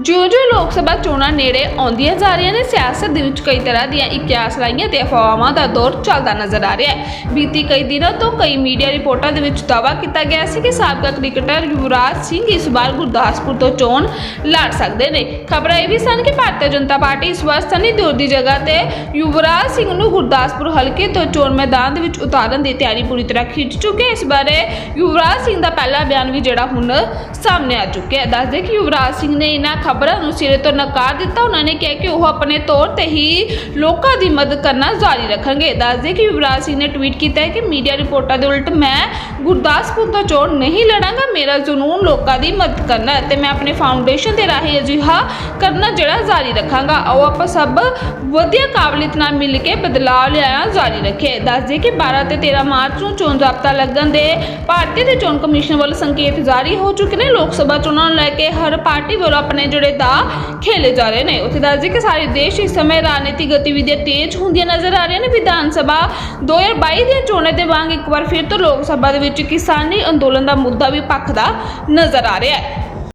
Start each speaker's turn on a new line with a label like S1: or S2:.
S1: ਜਿਉਂ-ਜਿਉਂ ਲੋਕ ਸਭਾ ਚੋਣਾਂ ਨੇੜੇ ਆਉਂਦੀਆਂ ਜਾ ਰਹੀਆਂ ਨੇ, ਸਿਆਸਤ ਦੇ ਵਿੱਚ ਕਈ ਤਰ੍ਹਾਂ ਦੀਆਂ ਇਕਿਆਸ ਲਾਈਆਂ ਤੇ ਅਫਵਾਹਾਂ ਦਾ ਦੌਰ ਚੱਲਦਾ ਨਜ਼ਰ ਆ ਰਿਹਾ ਹੈ। ਬੀਤੀ ਕਈ ਦਿਨਾਂ ਤੋਂ ਕਈ ਮੀਡੀਆ ਰਿਪੋਰਟਾਂ ਦੇ ਵਿੱਚ ਦਾਅਵਾ ਕੀਤਾ ਗਿਆ ਸੀ ਕਿ ਸਾਬਕਾ ਕ੍ਰਿਕਟਰ ਯੁਵਰਾਜ ਸਿੰਘ ਇਸ ਵਾਰ ਗੁਰਦਾਸਪੁਰ ਤੋਂ ਚੋਣ ਲੜ ਸਕਦੇ ਨੇ। ਖਬਰਾਂ ਇਹ ਵੀ ਸਨ ਕਿ ਭਾਰਤੀ ਜਨਤਾ ਪਾਰਟੀ ਇਸ ਵਾਰ ਸਨੀ ਦਿਓਲ ਦੀ ਜਗ੍ਹਾ ਤੇ ਯੁਵਰਾਜ ਸਿੰਘ ਨੂੰ ਗੁਰਦਾਸਪੁਰ ਹਲਕੇ ਤੋਂ ਚੋਣ ਮੈਦਾਨ ਦੇ ਵਿੱਚ ਉਤਾਰਨ ਦੀ ਤਿਆਰੀ ਪੂਰੀ ਤਰ੍ਹਾਂ ਖਿੱਚ ਚੁੱਕੀ ਹੈ। ਇਸ ਬਾਰੇ ਯੁਵਰਾਜ ਸਿੰਘ ਦਾ ਪਹਿਲਾ ਬਿਆਨ ਵੀ ਜਿਹੜਾ ਹੁਣ ਸਾਹਮਣੇ ਆ ਚੁੱਕਿਆ ਹੈ। ਦੱਸਦੇ ਕਿ ਯੁਵਰਾਜ ਸਿੰਘ ਨੇ ਇਹਨਾਂ ਖਬਰਾਂ ਨੂੰ ਸਿਰੇ ਤੋਂ ਨਕਾਰ ਦਿੱਤਾ। ਉਹਨਾਂ ਨੇ ਕਿਹਾ ਕਿ ਉਹ ਆਪਣੇ ਤੌਰ ਤੇ ਹੀ ਲੋਕਾਂ ਦੀ ਮਦਦ ਕਰਨਾ ਜਾਰੀ ਰੱਖਣਗੇ। ਦੱਸਦੇ ਕਿ ਯੁਵਰਾਜ ਸਿੰਘ ਨੇ ਟਵੀਟ ਕੀਤਾ ਹੈ ਕਿ ਮੀਡੀਆ ਰਿਪੋਰਟਾਂ ਦੇ ਉਲਟ ਮੈਂ ਗੁਰਦਾਸਪੁਰ ਤੋਂ ਚੋਣ ਨਹੀਂ ਲੜਾਂਗਾ। ਮੇਰਾ ਜਨੂਨ ਲੋਕਾਂ ਦੀ ਮਦਦ ਕਰਨਾ ਅਤੇ ਮੈਂ ਆਪਣੇ ਫਾਊਂਡੇਸ਼ਨ ਦੇ ਰਾਹੀਂ ਅਜਿਹਾ ਕਰਨਾ ਜਿਹੜਾ ਜਾਰੀ ਰੱਖਾਂਗਾ। ਆਓ ਆਪਾਂ ਸਭ ਵਧੀਆ ਕਾਬਲੀਅਤ ਨਾਲ ਮਿਲ ਕੇ ਬਦਲਾਅ ਲਿਆਇਆ ਜਾਰੀ ਰੱਖੇ ਦੱਸਦੇ ਕਿ 12 ਤੇ 13 ਮਾਰਚ ਨੂੰ ਚੋਣ ਜ਼ਾਬਤਾ ਲੱਗਣ ਦੇ ਭਾਰਤੀ ਦੇ ਚੋਣ ਕਮਿਸ਼ਨ ਵੱਲੋਂ ਸੰਕੇਤ ਜਾਰੀ ਹੋ ਚੁੱਕੇ ਨੇ। ਲੋਕ ਸਭਾ ਚੋਣਾਂ ਨੂੰ ਲੈ ਕੇ ਹਰ ਪਾਰਟੀ ਵੱਲੋਂ ਆਪਣੇ ਜਿਹੜੇ ਦਾ ਖੇਲੇ ਜਾ ਰਹੇ ਨੇ। ਉੱਥੇ ਦੱਸਦੇ ਕਿ ਸਾਰੇ ਦੇਸ਼ ਇਸ ਸਮੇਂ ਰਾਜਨੀਤਿਕ ਗਤੀਵਿਧੀਆਂ ਤੇਜ਼ ਹੁੰਦੀਆਂ ਨਜ਼ਰ ਆ ਰਹੀਆਂ ਨੇ। ਵਿਧਾਨ ਸਭਾ 2022 ਦੀਆਂ ਚੋਣਾਂ ਦੇ ਵਾਂਗ ਇੱਕ ਵਾਰ ਫਿਰ ਤੋਂ ਲੋਕ ਸਭਾ ਦੇ ਵਿੱਚ ਕਿਸਾਨੀ ਅੰਦੋਲਨ ਦਾ ਮੁੱਦਾ ਵੀ ਪੱਖਦਾ ਨਜ਼ਰ ਆ ਰਿਹਾ ਹੈ।